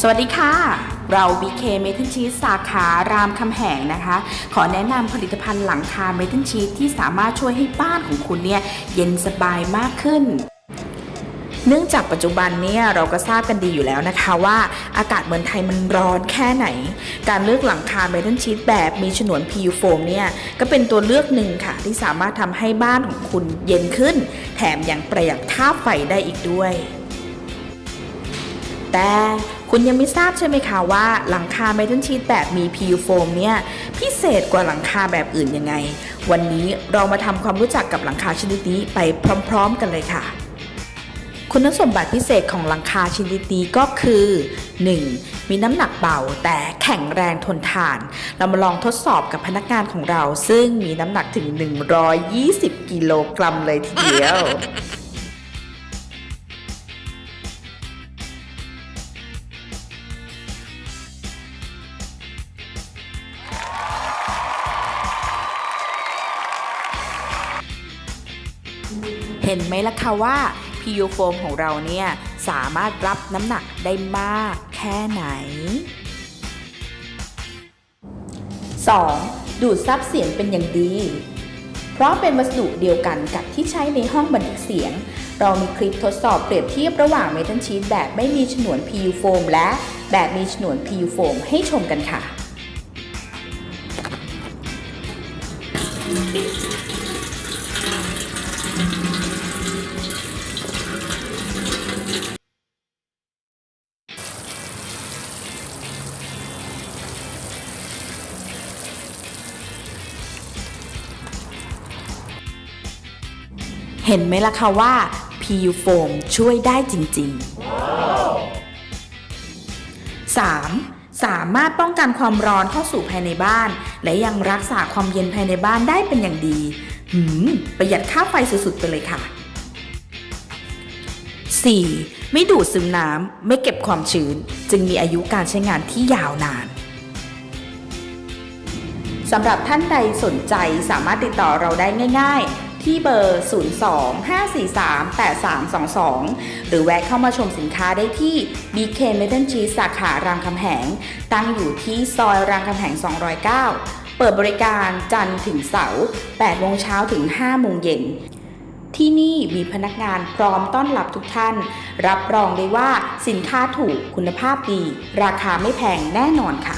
สวัสดีค่ะ เรา BK m e t a l Cheese สาขารามคำแหงนะคะ ขอแนะนำผลิตภัณฑ์หลังคา m e t a l Cheese ที่สามารถช่วยให้บ้านของคุณเนี่ยเย็นสบายมากขึ้นเนื่องจากปัจจุบันเนี่ยเราก็ทราบกันดีอยู่แล้วนะคะว่าอากาศเมืองไทยมันร้อนแค่ไหน การเลือกหลังคาเมทัลชีตแบบมีฉนวน PU โฟมเนี่ยก็เป็นตัวเลือกหนึ่งค่ะ ที่สามารถทำให้บ้านของคุณเย็นขึ้น แถมยังประหยัดค่าไฟได้อีกด้วย แต่คุณยังไม่ทราบใช่ไหมคะว่าหลังคาเมทัลชีตแบบมี PU โฟมเนี่ยพิเศษกว่าหลังคาแบบอื่นยังไง วันนี้เรามาทำความรู้จักกับหลังคาชนิดนี้ไปพร้อม ๆ กันเลยค่ะคุณสมบัติพิเศษของหลังคาชนิดนี้ก็คือ 1. มีน้ำหนักเบาแต่แข็งแรงทนทาน เรามาลองทดสอบกับพนักงานของเรา ซึ่งมีน้ำหนักถึง 120 กิโลกรัมเลยทีเดียว เห็นไหมล่ะคะว่า PU โฟมของเราเนี่ยสามารถรับน้ำหนักได้มากแค่ไหน 2. ดูดซับเสียงเป็นอย่างดี เพราะเป็นวัสดุเดียวกันกับที่ใช้ในห้องบันทึกเสียง เรามีคลิปทดสอบเปรียบเทียบระหว่างเมทัลชีตแบบไม่มีฉนวน PU โฟมและแบบมีฉนวน PU โฟมให้ชมกันค่ะ เห็นไหมล่ะคะว่า PU โฟมช่วยได้จริง ๆ 3. สามารถป้องกันความร้อนเข้าสู่ภายในบ้าน และยังรักษาความเย็นภายในบ้านได้เป็นอย่างดีหืมประหยัดค่าไฟสุดๆไปเลยค่ะ 4. ไม่ดูดซึมน้ำไม่เก็บความชื้น จึงมีอายุการใช้งานที่ยาวนานสำหรับท่านใดสนใจสามารถติดต่อเราได้ง่าย ๆ ที่เบอร์ 02-543-8322 หรือแวะเข้ามาชมสินค้าได้ที่ BK Metal Cheese สาขารามคำแหง ตั้งอยู่ที่ซอยรามคำแหง 209 เปิดบริการจันทร์ถึงเสาร์8โมงเช้าถึง5โมงเย็นที่นี่มีพนักงานพร้อมต้อนรับทุกท่าน รับรองได้ว่าสินค้าถูกคุณภาพดี ราคาไม่แพงแน่นอนค่ะ